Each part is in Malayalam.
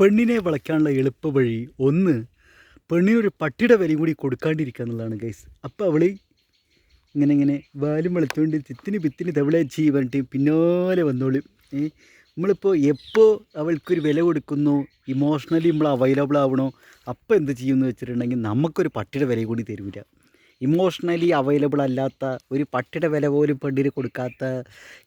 പെണ്ണിനെ വളയ്ക്കാനുള്ള എളുപ്പ വഴി ഒന്ന് പെണ്ണിനൊരു പട്ടിയുടെ വരി കൂടി കൊടുക്കാണ്ടിരിക്കുക എന്നുള്ളതാണ് ഗൈസ്. അപ്പോൾ അവൾ ഇങ്ങനെ ഇങ്ങനെ വാലും വെളുത്തുകൊണ്ട് തിത്തിന് പിത്തിന് തവിളെ ചെയ്യ് പറഞ്ഞിട്ട് പിന്നാലെ വന്നോളും. ഏ നമ്മളിപ്പോൾ എപ്പോൾ അവൾക്കൊരു വില കൊടുക്കുന്നു ഇമോഷണലി നമ്മൾ അവൈലബിൾ ആവണോ അപ്പോൾ എന്ത് ചെയ്യുമെന്ന് വെച്ചിട്ടുണ്ടെങ്കിൽ നമുക്കൊരു പട്ടിയുടെ വില കൂടി തരൂല. ഇമോഷണലി അവൈലബിൾ അല്ലാത്ത ഒരു പട്ടിയുടെ വില പോലും പെണ്ണിന് കൊടുക്കാത്ത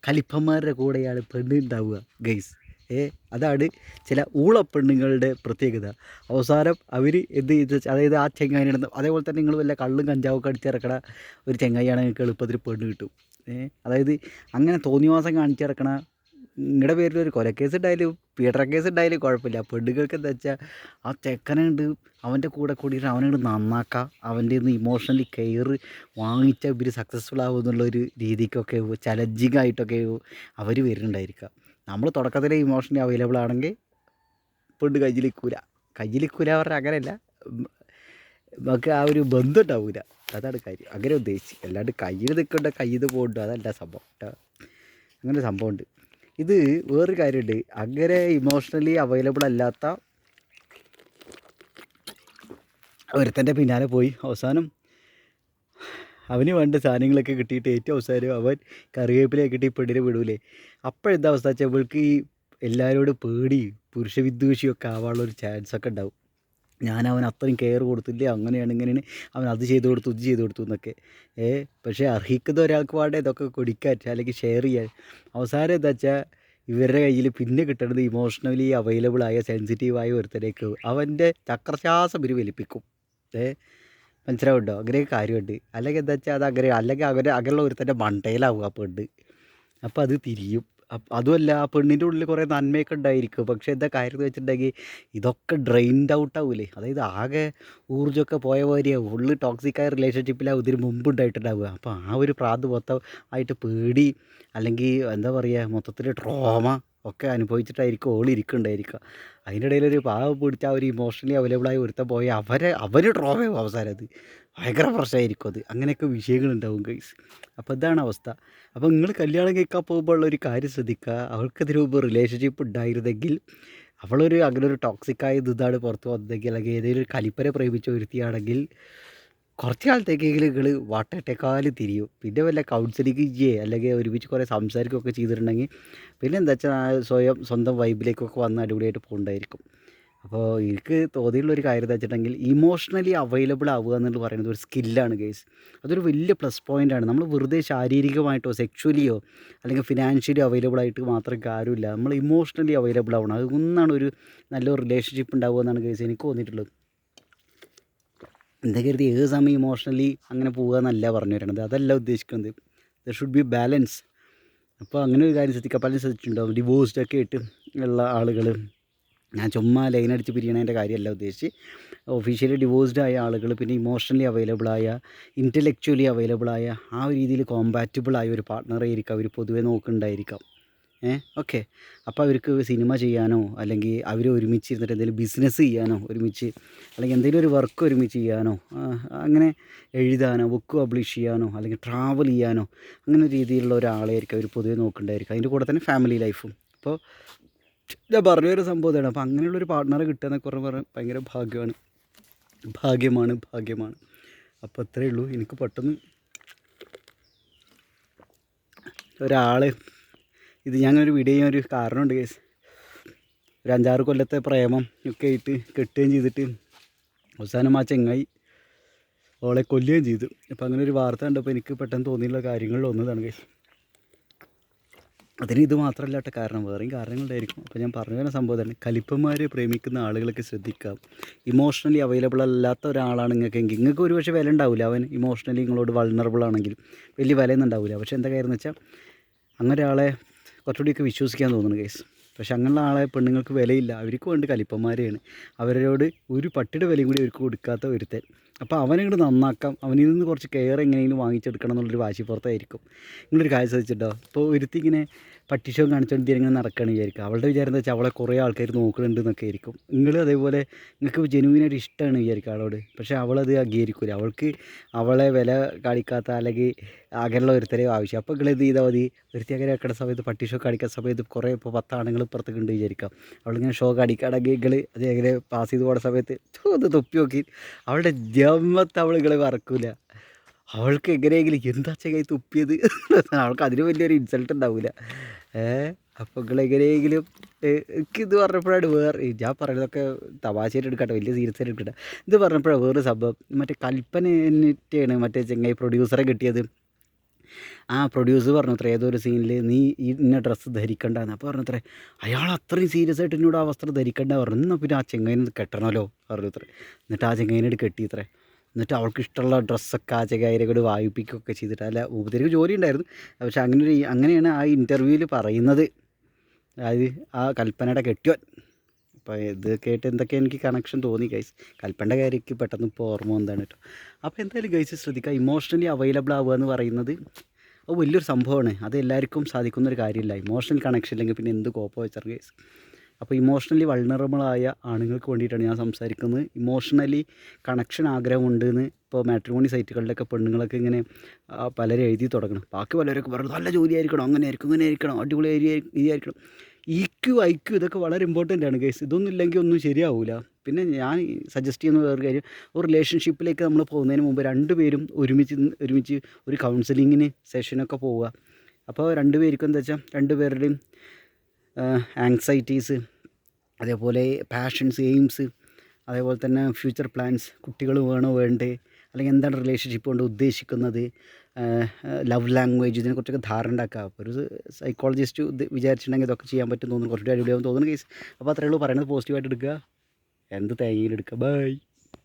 കലിപ്പന്മാരുടെ കൂടെയാണ് പെണ്ണ് ഉണ്ടാവുക ഗൈസ്. ഏ അതാണ് ചില ഊളപ്പെണ്ണുങ്ങളുടെ പ്രത്യേകത. അവസാനം അവർ എന്ത് ചെയ്ത് അതായത് ആ ചെങ്ങായിനെ അതേപോലെ തന്നെ നിങ്ങൾ വല്ല കള്ളും കഞ്ചാവൊക്കെ അടിച്ചിറക്കണ ഒരു ചെങ്ങായിയാണ് നിങ്ങൾക്ക് എളുപ്പത്തിൽ പെണ്ണ് കിട്ടും. അതായത് അങ്ങനെ തോന്നിവാസം കാണിച്ചിറക്കണ നിങ്ങളുടെ പേരിൽ ഒരു കൊലക്കേസ് ഉണ്ടായാലും പീഡന കേസ് ഉണ്ടായാലും കുഴപ്പമില്ല. പെണ്ണുങ്ങൾക്ക് എന്താ വെച്ചാൽ ആ ചെക്കനുണ്ട് അവന്റെ കൂടെ കൂടിയിട്ട് അവനോട് നന്നാക്കാം. അവന്റെ നിന്ന് ഇമോഷണലി കെയർ വാങ്ങിച്ചാൽ ഇവർ സക്സസ്ഫുൾ ആവുമെന്നുള്ളൊരു രീതിക്കൊക്കെ ചലഞ്ചിങ് ആയിട്ടൊക്കെ അവർ വരുന്നുണ്ടായിരിക്കുക നമ്മൾ തുടക്കത്തിലെ ഇമോഷണലി അവൈലബിൾ ആണെങ്കിൽ പെണ്ണ് കയ്യിലിക്കൂല. കയ്യിലിക്കൂല പറഞ്ഞാൽ അങ്ങനെയല്ല. നമുക്ക് ആ ഒരു ബന്ധം ഉണ്ടാവില്ല അതാണ് കാര്യം. അങ്ങനെ ഉദ്ദേശിച്ച്. അല്ലാണ്ട് കയ്യിൽ നിൽക്കേണ്ട കയ്യിൽ നിന്ന് പോകണ്ട അതല്ല സംഭവം. കേട്ടോ അങ്ങനെ സംഭവമുണ്ട് ഇത് വേറൊരു കാര്യമുണ്ട്. അങ്ങനെ ഇമോഷണലി അവൈലബിൾ അല്ലാത്ത ഒരുത്തന്റെ പിന്നാലെ പോയി. അവസാനം അവന് വേണ്ട സാധനങ്ങളൊക്കെ കിട്ടിയിട്ട് ഏറ്റവും അവസാനം അവൻ കറിവേപ്പിലൊക്കെ കിട്ടി പെണ്ണിനെ വിടൂലേ. അപ്പോഴെന്താ അവസ്ഥ വെച്ചാൽ ഇവൾക്ക് ഈ എല്ലാവരോടും പേടി പുരുഷ വിദ്വേഷിയൊക്കെ ആവാനുള്ള ഒരു ചാൻസ് ഒക്കെ ഉണ്ടാവും. ഞാൻ അവൻ അത്രയും കെയർ കൊടുത്തില്ലേ അങ്ങനെയാണ് ഇങ്ങനെയാണ് അവൻ അത് ചെയ്ത് കൊടുത്തു ഇത് ചെയ്ത് കൊടുത്തു എന്നൊക്കെ. ഏ പക്ഷേ അർഹിക്കുന്ന ഒരാൾക്ക് പാടെ ഇതൊക്കെ കൊടുക്കാൻ അല്ലെങ്കിൽ ഷെയർ ചെയ്യാൻ. അവസാനം എന്താ വെച്ചാൽ ഇവരുടെ കയ്യിൽ പിന്നെ കിട്ടുന്നത് ഇമോഷണലി അവൈലബിൾ ആയ സെൻസിറ്റീവായ ഒരുത്തരേക്ക് അവന്റെ ചക്രശ്വാസം ഇവർ വലിപ്പിക്കും. ഏ മനസ്സിലാവുണ്ടോ? അങ്ങനെ കാര്യമുണ്ട്. അല്ലെങ്കിൽ എന്താ വെച്ചാൽ അത് അങ്ങനെ അല്ലെങ്കിൽ അവരെ അങ്ങനെയുള്ള ഒരുത്തന്റെ മണ്ടയിലാവും ആ പെണ്ണ്. അപ്പോൾ അത് തിരിയും. അതുമല്ല ആ പെണ്ണിന്റെ ഉള്ളിൽ കുറേ നന്മയൊക്കെ ഉണ്ടായിരിക്കും. പക്ഷേ എന്താ കാര്യം എന്ന് വെച്ചിട്ടുണ്ടെങ്കിൽ ഇതൊക്കെ ഡ്രെയിൻഡ് ഔട്ട് ആവൂലേ? അതായത് ആകെ ഊർജമൊക്കെ പോയ പോലെയാവും ഉള്ളിൽ ടോക്സിക്കായ റിലേഷൻഷിപ്പിലാവും ഇതിന് മുമ്പ് ഉണ്ടായിട്ടുണ്ടാവുക. അപ്പോൾ ആ ഒരു പ്രാന്ത് മൊത്തം ആയിട്ട് പേടി അല്ലെങ്കിൽ എന്താ പറയുക മൊത്തത്തിൽ ട്രോമ ഒക്കെ അനുഭവിച്ചിട്ടായിരിക്കും ഓൾ ഇരിക്കുന്നുണ്ടായിരിക്കുക അതിന്റെ ഇടയിലൊരു പാവം പിടിച്ച ഒരു ഇമോഷണലി അവൈലബിളായി ഒരുത്ത പോയ അവരെ അവർ ട്രോമയാവും അവസാനം അത്. ഭയങ്കര പ്രശ്നമായിരിക്കും അത്. അങ്ങനെയൊക്കെ വിഷയങ്ങളുണ്ടാവും ഗൈസ് അപ്പോൾ ഇതാണ് അവസ്ഥ. അപ്പോൾ നിങ്ങൾ കല്യാണം കഴിക്കാൻ പോകുമ്പോൾ ഉള്ള ഒരു കാര്യം ശ്രദ്ധിക്കുക. അവൾക്കതിന് മുമ്പ് റിലേഷൻഷിപ്പ് ഉണ്ടായിരുന്നെങ്കിൽ അവളൊരു അങ്ങനെ ഒരു ടോക്സിക്കായ ഇതാണ് പുറത്ത് വന്നതെങ്കിൽ അല്ലെങ്കിൽ ഏതെങ്കിലും ഒരു കലിപ്പരെ പ്രേമിച്ച ഒരുത്തിയാണെങ്കിൽ കുറച്ച് കാലത്തേക്കെങ്കിലും നിങ്ങൾ വട്ടട്ടേക്കാൽ തിരിയും. പിന്നെ വല്ല കൗൺസിലിംഗ് ചെയ്യേ അല്ലെങ്കിൽ ഒരുമിച്ച് കുറേ സംസാരിക്കുകയൊക്കെ ചെയ്തിട്ടുണ്ടെങ്കിൽ പിന്നെ എന്താ വെച്ചാൽ സ്വയം സ്വന്തം വൈബിലേക്കൊക്കെ വന്ന് അടിപൊളിയായിട്ട് പോകണ്ടായിരിക്കും. അപ്പോൾ എനിക്ക് തോതിയുള്ള ഒരു കാര്യം എന്താ വെച്ചിട്ടുണ്ടെങ്കിൽ ഇമോഷണലി അവൈലബിൾ ആവുക എന്നുള്ളത് പറയുന്നത് ഒരു സ്കില്ലാണ് കേസ് അതൊരു വലിയ പ്ലസ് പോയിന്റാണ് നമ്മൾ വെറുതെ ശാരീരികമായിട്ടോ സെക്ഷുവലിയോ അല്ലെങ്കിൽ ഫിനാൻഷ്യലി അവൈലബിൾ ആയിട്ട് മാത്രം കാര്യമില്ല. നമ്മൾ ഇമോഷണലി അവൈലബിൾ ആവണം. അതൊന്നാണ് ഒരു നല്ലൊരു റിലേഷൻഷിപ്പ് ഉണ്ടാവുക എന്നാണ് കേസ് എനിക്ക് തോന്നിയിട്ടുള്ളത്. എന്താ കരുതി ഏത് സമയം ഇമോഷണലി അങ്ങനെ പോകുക എന്നല്ല പറഞ്ഞു വരണത് അതല്ല ഉദ്ദേശിക്കുന്നത്. ദർ ഷുഡ് ബി ബാലൻസ് അപ്പോൾ അങ്ങനെ ഒരു കാര്യം ശ്രദ്ധിക്കുക പലരും ശ്രദ്ധിച്ചിട്ടുണ്ടാവും. ഡിവോഴ്സ്ഡ് ഒക്കെ ആയിട്ട് ഉള്ള ആളുകൾ ഞാൻ ചുമ്മാ ലൈൻ അടിച്ച് പിരിയണതിന്റെ കാര്യമല്ല ഉദ്ദേശിച്ച് ഒഫീഷ്യലി ഡിവോഴ്സ്ഡ് ആയ ആളുകൾ പിന്നെ ഇമോഷണലി അവൈലബിളായ ഇന്റലക്ച്വലി അവൈലബിളായ ആ ഒരു രീതിയിൽ കോമ്പാറ്റബിൾ ആയ ഒരു പാർട്ട്ണറെ ആയിരിക്കും. അവർ പൊതുവെ നോക്കുന്നുണ്ടായിരിക്കാം. ഏ? ഓക്കെ. അപ്പോൾ അവർക്ക് സിനിമ ചെയ്യാനോ അല്ലെങ്കിൽ അവർ ഒരുമിച്ച് ഇരുന്നിട്ട് എന്തെങ്കിലും ബിസിനസ് ചെയ്യാനോ ഒരുമിച്ച് അല്ലെങ്കിൽ എന്തെങ്കിലും ഒരു വർക്ക് ഒരുമിച്ച് ചെയ്യാനോ അങ്ങനെ എഴുതാനോ ബുക്ക് പബ്ലിഷ് ചെയ്യാനോ അല്ലെങ്കിൽ ട്രാവൽ ചെയ്യാനോ അങ്ങനെ രീതിയിലുള്ള ഒരാളായിരിക്കും അവർ പൊതുവെ നോക്കേണ്ടായിരിക്കും. അതിന്റെ കൂടെ തന്നെ ഫാമിലി ലൈഫും അപ്പോൾ ഞാൻ പറഞ്ഞൊരു സംഭവം ഇതാണ്. അപ്പോൾ അങ്ങനെയുള്ളൊരു പാർട്ട്ണറെ കിട്ടുക എന്നൊക്കെ പറഞ്ഞാൽ ഭയങ്കര ഭാഗ്യമാണ്. ഭാഗ്യമാണ് ഭാഗ്യമാണ്. അപ്പോൾ അത്രയേ ഉള്ളൂ. എനിക്ക് പെട്ടെന്ന് ഒരാൾ ഇത് ഞാനൊരു വീഡിയോ ചെയ്യാൻ ഒരു കാരണമുണ്ട് കേസ് ഒരു അഞ്ചാറ് കൊല്ലത്തെ പ്രേമം ഒക്കെ ആയിട്ട് കെട്ടുകയും ചെയ്തിട്ട് അവസാനം ആ ചെങ്ങായി അവളെ കൊല്ലുകയും ചെയ്തു. അപ്പോൾ അങ്ങനെ ഒരു വാർത്ത കണ്ടപ്പോൾ എനിക്ക് പെട്ടെന്ന് തോന്നിയുള്ള കാര്യങ്ങളിൽ ഒന്നതാണ് കേസ് അതിന് ഇത് മാത്രമല്ല കേട്ടോ കാരണം വേറെയും കാരണങ്ങളുണ്ടായിരിക്കും. അപ്പോൾ ഞാൻ പറഞ്ഞു തരുന്ന സംഭവം തന്നെ കലിപ്പന്മാരെ പ്രേമിക്കുന്ന ആളുകളൊക്കെ ശ്രദ്ധിക്കാം. ഇമോഷണലി അവൈലബിൾ അല്ലാത്ത ഒരാളാണ് നിങ്ങൾക്ക് എങ്കിൽ. നിങ്ങൾക്ക് ഒരു പക്ഷേ വില ഉണ്ടാവില്ല അവൻ ഇമോഷണലി നിങ്ങളോട് വൾണറബിൾ ആണെങ്കിൽ വലിയ വിലയൊന്നും ഉണ്ടാവില്ല പക്ഷേ എന്താ കാര്യം എന്ന് വെച്ചാൽ അങ്ങനെ ഒരാളെ കുറച്ചുകൂടിയൊക്കെ വിശ്വസിക്കാൻ തോന്നുന്നു കേസ് പക്ഷെ അങ്ങനെയുള്ള ആളെ പെണ്ണുങ്ങൾക്ക് വിലയില്ല. അവർക്ക് വേണ്ടി കലിപ്പന്മാരെയാണ്. അവരോട് ഒരു പട്ടിയുടെ വിലയും കൂടി അവർക്ക് കൊടുക്കാത്ത ഒരുത്തൻ. അപ്പോൾ അവനിങ്ങോട് നന്നാക്കാം. അവനിൽ നിന്ന് കുറച്ച് കെയർ എങ്ങനെയെങ്കിലും വാങ്ങിച്ചെടുക്കണം എന്നുള്ളൊരു വാശിപ്പുറത്തായിരിക്കും. നിങ്ങളൊരു കാര്യം ശ്രദ്ധിച്ചിട്ടോ? ഇപ്പോൾ ഒരുത്തി ഇങ്ങനെ പട്ടിഷോ കാണിച്ചുകൊണ്ട് ഇങ്ങനെ നടക്കുകയാണ് വിചാരിക്കുക. അവളുടെ വിചാരം എന്താ വെച്ചാൽ അവളെ കുറേ ആൾക്കാർ നോക്കുന്നുണ്ട് എന്നൊക്കെ ആയിരിക്കും. നിങ്ങൾ അതേപോലെ നിങ്ങൾക്ക് ജെനുവിനായിട്ട് ഇഷ്ടമാണ് വിചാരിക്കുക അവളോട്. പക്ഷേ അവളത് അംഗീകരിക്കില്ല അവൾക്ക് അവളെ വില കാണിക്കാത്ത അല്ലെങ്കിൽ അങ്ങനെയുള്ള ഒരുത്തരെ ആവശ്യം. അപ്പോൾ നിങ്ങൾ എന്ത് ചെയ്താൽ മതി? ഒരുത്തി അങ്ങനെ വെക്കുന്ന സമയത്ത് പട്ടി ഷോ കാണിക്കുന്ന സമയത്ത് കുറേ ഇപ്പോൾ പത്ത് ആണുങ്ങൾ പുറത്തേക്ക് ഉണ്ട് വിചാരിക്കാം അവളിങ്ങനെ ഷോ കാണിക്കുകയാണെങ്കിൽ നിങ്ങൾ അത് എങ്ങനെ പാസ് ചെയ്ത് പോകുന്ന സമയത്ത് ഒന്ന് തൊപ്പി നോക്കി. അവളുടെ ജമ്മത്ത് അവൾ ഇങ്ങളെ മറക്കൂല. അവൾക്ക് എങ്ങനെയെങ്കിലും എന്താ ചെങ്ങായി തുപ്പിയത്? അവൾക്ക് അതിന് വലിയൊരു ഇൻസൾട്ട് ഉണ്ടാവില്ല ഏ? അപ്പോൾ നിങ്ങൾ എങ്ങനെയെങ്കിലും എനിക്കിത് പറഞ്ഞപ്പോഴാണ് വേറെ ഞാൻ പറയുന്നതൊക്കെ തമാശയായിട്ട് എടുക്കട്ടെ വലിയ സീരിയസ് ആയിട്ട് എടുക്കട്ടെ. ഇത് പറഞ്ഞപ്പോഴാണ് വേറൊരു സംഭവം. മറ്റേ കൽപ്പന എന്നിട്ടാണ് മറ്റേ ചെങ്ങായി പ്രൊഡ്യൂസറെ കിട്ടിയത്. ആ പ്രൊഡ്യൂസർ പറഞ്ഞു അത്ര ഏതോ ഒരു സീനിൽ നീ ഇന്ന ഡ്രസ്സ് ധരിക്കണ്ടെന്ന്. അപ്പോൾ പറഞ്ഞു അത്രേ അയാൾ അത്രയും സീരിയസ് ആയിട്ട് എന്നോട് ആ വസ്ത്രം ധരിക്കണ്ട പറഞ്ഞു. എന്നാൽ പിന്നെ ആ ചെങ്ങൈനെ കെട്ടണമല്ലോ പറഞ്ഞു അത്രേ എന്നിട്ട് ആ ചെങ്ങൈനോട് കെട്ടി അത്രേ എന്നിട്ട് അവൾക്ക് ഇഷ്ടമുള്ള ഡ്രസ്സൊക്കെ ആ ചെങ്ങായിനെ കൂടി വായിപ്പിക്കുകയൊക്കെ ചെയ്തിട്ട് അല്ല ഉപദ്രവ് ജോലി ഉണ്ടായിരുന്നു പക്ഷെ അങ്ങനെ ഒരു അങ്ങനെയാണ് ആ ഇന്റർവ്യൂവിൽ പറയുന്നത്. അതായത് ആ കൽപ്പനയുടെ കെട്ടിയോൻ. അപ്പോൾ ഇത് കേട്ട് എന്തൊക്കെ എനിക്ക് കണക്ഷൻ തോന്നി ഗൈസ് കൽപ്പന്റെ കാര്യമൊക്കെ പെട്ടെന്ന് ഇപ്പോൾ ഓർമ്മ വന്നതാണ് കേട്ടോ. അപ്പോൾ എന്തായാലും ഗൈസ് ശ്രദ്ധിക്കുക. ഇമോഷണലി അവൈലബിൾ ആവുക എന്ന് പറയുന്നത് അത് വലിയൊരു സംഭവമാണ്. അത് എല്ലാവർക്കും സാധിക്കുന്നൊരു കാര്യമില്ല. ഇമോഷണൽ കണക്ഷൻ ഇല്ലെങ്കിൽ പിന്നെ എന്ത് കോപ്പ വെച്ചാൽ ഗൈസ് അപ്പോൾ ഇമോഷണലി വൾണറബിളായ ആണുങ്ങൾക്ക് വേണ്ടിയിട്ടാണ് ഞാൻ സംസാരിക്കുന്നത്. ഇമോഷണലി കണക്ഷൻ ആഗ്രഹമുണ്ട് എന്ന് ഇപ്പോൾ മാട്രിമോണി സൈറ്റുകളിലൊക്കെ പെണ്ണുങ്ങളൊക്കെ ഇങ്ങനെ പലരും എഴുതി തുടങ്ങണം. ബാക്കി പലരൊക്കെ പറഞ്ഞു നല്ല ജോലി ആയിരിക്കണം അങ്ങനെ ആയിരിക്കും ഇങ്ങനെ ആയിരിക്കണം അടിപൊളി ഇതായിരിക്കണം ഐ ക്യൂ ഇതൊക്കെ വളരെ ഇമ്പോർട്ടന്റ് ആണ് കേസ് ഇതൊന്നും ഇല്ലെങ്കിൽ ഒന്നും ശരിയാവില്ല പിന്നെ ഞാൻ സജസ്റ്റ് ചെയ്യുന്ന വേറെ കാര്യം ഒരു റിലേഷൻഷിപ്പിലേക്ക് നമ്മൾ പോകുന്നതിന് മുമ്പ് രണ്ടുപേരും ഒരുമിച്ച് ഒരുമിച്ച് ഒരു കൗൺസിലിങ്ങിന് സെഷനൊക്കെ പോവുക. അപ്പോൾ രണ്ടുപേർക്കും എന്താ വെച്ചാൽ രണ്ടുപേരുടെയും ആങ്സൈറ്റീസ് അതേപോലെ പാഷൻസ് എയിംസ് അതേപോലെ തന്നെ ഫ്യൂച്ചർ പ്ലാൻസ് കുട്ടികൾ വേണോ വേണ്ടേ അല്ലെങ്കിൽ എന്താണ് റിലേഷൻഷിപ്പ് കൊണ്ട് ഉദ്ദേശിക്കുന്നത് ലവ് ലാംഗ്വേജ് ഇതിനെക്കുറിച്ചൊക്കെ ധാരണ ഉണ്ടാക്കുക. അപ്പോൾ ഒരു സൈക്കോളജിസ്റ്റ് വിചാരിച്ചിട്ടുണ്ടെങ്കിൽ ഇതൊക്കെ ചെയ്യാൻ പറ്റും തോന്നുന്നു. കുറച്ചുകൂടി അടിപൊളിയാവും തോന്നുന്നു കേസ് അപ്പോൾ അത്രയേ ഉള്ളൂ. പറയുന്നത് പോസിറ്റീവായിട്ട് എടുക്കുക. എന്ത് തേങ്ങയിലെടുക്കുക. ബൈ